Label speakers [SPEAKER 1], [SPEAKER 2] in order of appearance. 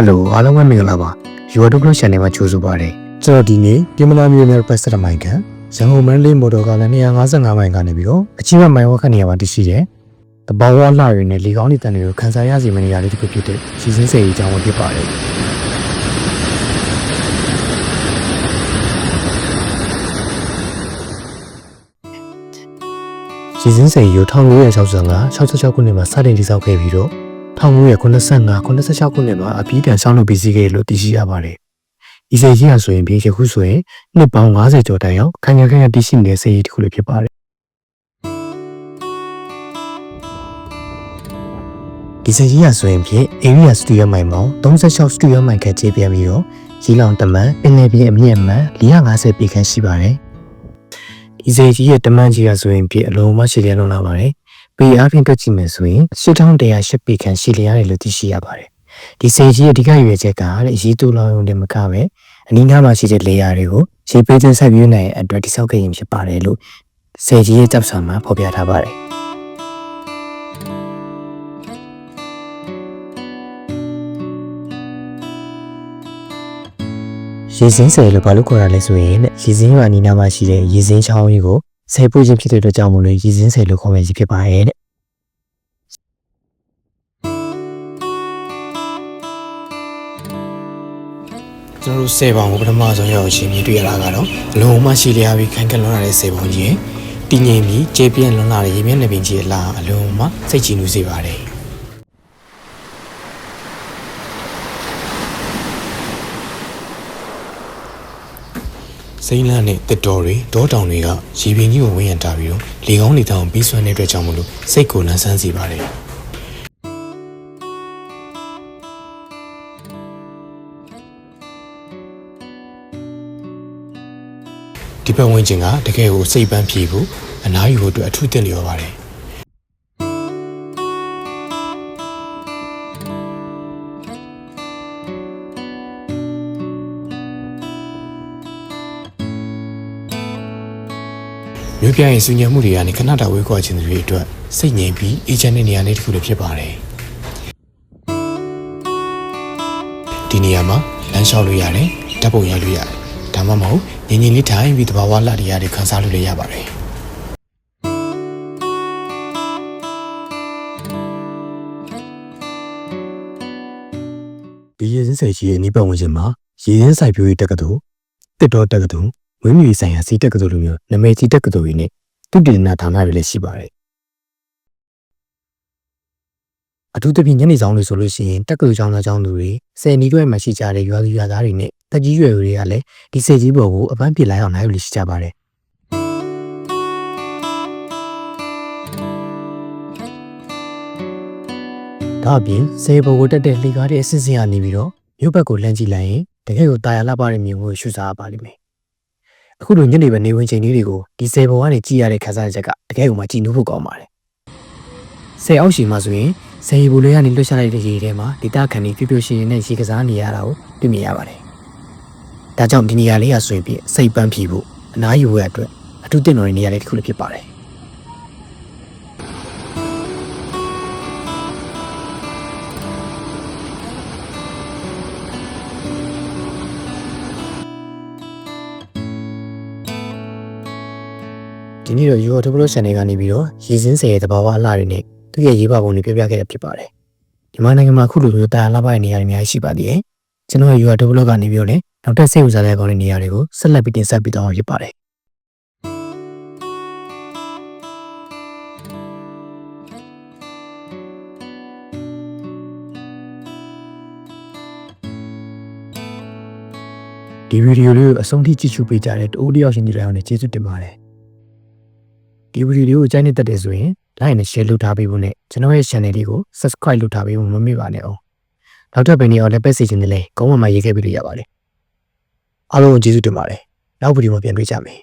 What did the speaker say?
[SPEAKER 1] ဟယ်လိုအားလုံးပဲမင်္ဂလာပါ YouTube channel မှာကြိုဆိုပါရစေကျွန်တော်ဒီနေ့ကင်မရာမျိုးနဲ့ပတ်သက်တဲ့မိုင်ခံရန်ကုန်မန္တလေးမော်တော်ကားလမ်း255မိုင်ကနေပြီးတော့အချင်းမမိုင်ဝက်ခနေရာမှာတရှိတယ်တဘာဝလှရည်နဲ့လေကောင်းတဲ့တန်တွေကိုခန်းစားရစီမနေရာလေးတစ်ခုဖြစ်တဲ့ရှီစင်းစေအကြောင်းကိုဖြစ်ပါတယ်ရှီစင်းစေရို1965 66ခုနှစ်မှာစတင်တည်ဆောက်ခဲ့ပြီးတော့ 1985 86ခုနှစ်မှာအပြီးပြန်ဆောင်းလုပ်ပြီးစီးခဲ့လို့သိရှိရပါတယ်။ဤစေကြီးဟာဆိုရင်ပြီးယခုဆိုရင်နှစ်ပေါင်း90ကျော်တိုင်အောင်ခံရခံရတည်ရှိနေတဲ့စေကြီးတစ်ခုလည်းဖြစ်ပါတယ်။ဒီစေကြီးဟာဆိုရင်ဖြင့် area studio မိုင်ပေါင်း36 studio မိုင်ခန့်ကျေးပြန်ပြီးတော့ရီလောင်တမန်ပင်လယ်ပြင်အမြင့်အမှန်450ပေခန့်ရှိပါတယ်။ဒီစေကြီးရဲ့တမန်ကြီးဟာဆိုရင်ဖြင့်အလုံးမရှိလျက်လုံးလာပါတယ်။ ပေအားဖြင့်တွက်ကြည့်မယ်ဆိုရင်8108ပေခန့်ရှိလျားတယ်လို့သိရှိရပါတယ်။ဒီစေကြီးရဲ့အဓိကရွယ်ချက်ကတဲ့ရေးတူလောင်ရုံနဲ့မကပဲအနီးနားမှာရှိတဲ့လေယာတွေကိုရေပေးသွင်းဆက်ပြည့်နိုင်တဲ့အတွက်တိစောက်ခဲ့ရင်ဖြစ်ပါတယ်လို့စေကြီးရဲ့တပ်ဆောင်မှာဖော်ပြထားပါတယ်။ရေစင်းဆယ်လို့ဘာလို့ခေါ်တာလဲဆိုရင်တဲ့ရေစင်းရွာအနီးနားမှာရှိတဲ့ရေစင်းချောင်းကြီးကို ဆယ်ပို့ခြင်းဖြစ်တဲ့အတွက်ကြောင့်မလို့ရေစင်းဆယ်လို့ခေါ်မယ်ကြီးဖြစ်ပါရဲ့တဲ့ကျွန်တော်တို့ဆယ်ပေါင်ကိုပထမဆုံးရောက်ရှင်မြင်တွေ့ရတာကတော့အလုံးမရှိလျားပြီးခိုင်ခန့်လွန်လာတဲ့ဆယ်ပေါင်ကြီးတည်ငြိမ်ပြီးကျေပြန့်လွန်လာတဲ့ရေမျက်နှာပြင်ကြီးအလားအလုံးမစိတ်ကြည်နူးစေပါတယ် စိမ့်လန့်နဲ့တစ်တော်တွေဒေါတောင်တွေကရေပြင်ကြီးကိုဝန်းရံတာပြီးတော့လေကောင်းလေတောင်ပြီးဆွမ်းတဲ့အတွက်ကြောင့်မလို့စိတ်ကိုလန်းဆန်းစေပါတယ်ဒီပတ်ဝန်းကျင်ကတကယ်ကိုစိတ်ပန်းပြေဖို့အနားယူဖို့အတွက်အထူးသင့်လျော်ပါတယ် မြို့ပြရဲ့စူညံမှုတွေကနေခဏတာဝေးကွာခြင်းတွေအတွက်စိတ်ငြိမ်ပြီးအေးချမ်းတဲ့နေရာလေးတစ်ခုလည်းဖြစ်ပါတယ်ဒီနေရာမှာလမ်းလျှောက်လို့ရတယ်ဓာတ်ပုံရိုက်လို့ရတယ်ဒါမှမဟုတ်ငြိမ်ငြိမ်လေးထိုင်ပြီးတဘာဝလှတရားတွေခန်းစားလို့လည်းရပါတယ်ဒီရေစင်းစိတ်ကြီးရဲ့နိဗ္ဗာန်ဝင်ခြင်းမှာရေစင်းစိုက်ပျိုးရေးတက္ကသိုလ်တစ်တော်တက္ကသိုလ် ဝင်းမြူဆိုင်ရာစီတက္ကသိုလ်လိုမျိုးနာမည်ကြီးတက္ကသိုလ်တွေနဲ့သူတည်နာဌာနတွေလည်းရှိပါတယ်အထူးသဖြင့်ညနေဆောင်လို့ဆိုလို့ရှိရင်တက္ကသိုလ်ကျောင်းသားကျောင်းသူတွေဆယ်နီးတွဲမှာရှိကြတဲ့ရွာသူရွာသားတွေနဲ့တက်ကြီးရွယ်တွေကလည်းဒီစေကြီးပေါ်ကိုအပန်းပြစ်လိုက်အောင်နိုင်လို့ရှိကြပါတယ်ဒါအပြင်စေဘကိုတက်တဲ့လှေကားတဲ့အစစ်စင်ကနေပြီးတော့မြို့ဘက်ကိုလှမ်းကြည့်လိုက်ရင်တကယ်ကိုတာယာလှပတဲ့မြင်ကိုရှုစားရပါလိမ့်မယ် အခုလိုညနေပဲနေဝင်ချိန်လေးတွေကိုဒီစေဘကနေကြည့်ရတဲ့ခန်းစားချက်ကတကယ်ကိုမှကြည်နူးဖို့ကောင်းပါတယ်ဆယ်အောက်ရှိမှဆိုရင်ဆယ်ရီဘူလေးကနေလွှတ်ချလိုက်တဲ့ရေထဲမှာဒေတာခန်ဒီပြပြရှင်ရှင်နဲ့ရေကစားနေရတာကိုတွေ့မြင်ရပါတယ်။ဒါကြောင့်ဒီနေရာလေးကဆိုရင်ပြစိတ်ပန်းဖြီဖို့အနားယူရအတွက်အထူးတင်တော်တဲ့နေရာလေးတစ်ခုလည်းဖြစ်ပါတယ်။ ဒီနေ့တော့ YouTube channel ကနေပြီးတော့ရေစင်းဆယ်ရဲ့တဘာဝအလှတွေနဲ့သူ့ရဲ့ရေးပါပုံတွေပြပြခဲ့တာဖြစ်ပါတယ်။မြန်မာနိုင်ငံမှာအခုလိုမျိုးတာယာလှပတဲ့နေရာတွေအများကြီးရှိပါသေးတယ်။ကျွန်တော်ရဲ့ YouTube ကနေပြီးတော့လည်းနောက်ထပ်စိတ်ဝင်စားတဲ့ကောင်းတဲ့နေရာတွေကိုဆက်လက်ပြီးတင်ဆက်ပေးသွားမှာဖြစ်ပါတယ်ဒီဗီဒီယိုလေးကိုအဆုံးထိကြည့်ရှုပေးကြတဲ့တိုးတယောက်ရှင်ကြီးတွေအောင်လည်းကျေးဇူးတင်ပါတယ် ဒီဗီဒီယိုလေးကိုကြိုက်နေတတ်တယ်ဆိုရင် like နဲ့ share လုပ်ထားပေးဖို့နဲ့ကျွန်တော်ရဲ့ channel လေးကို subscribe လုပ်ထားပေးဖို့မမေ့ပါနဲ့အောင်နောက်ထပ်ဘယ်နေရာလည်းပဲစီခြင်းနဲ့လဲကောင်းမှမှရေးခဲ့ပြီးလို့ရပါတယ်အားလုံးကိုကျေးဇူးတင်ပါတယ်နောက်ဗီဒီယိုမှာပြန်တွေ့ကြမယ်